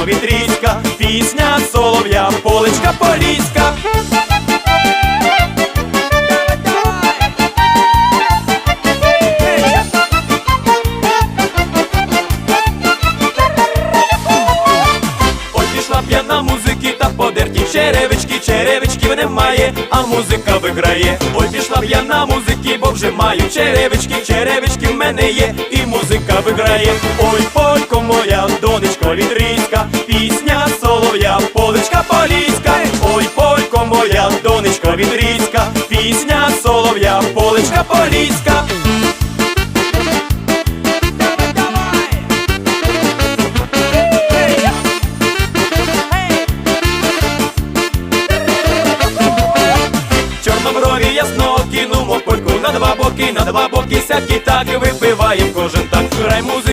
повітрічка, пісня солов'я, поличка поліська. От пішла п'яна музики та подерті черевички, черевичків немає, а музика виграє. Ой, пішла п'яна музики, бо вже маю черевички, черевички в мене є, і музика виграє. Ой, моя, донечко відрізька, пісня солов'я, поличка поліська. Чорноброві ясно кинумо польку на два боки, на два боки сякі так випиваєм кожен так. Грай музику.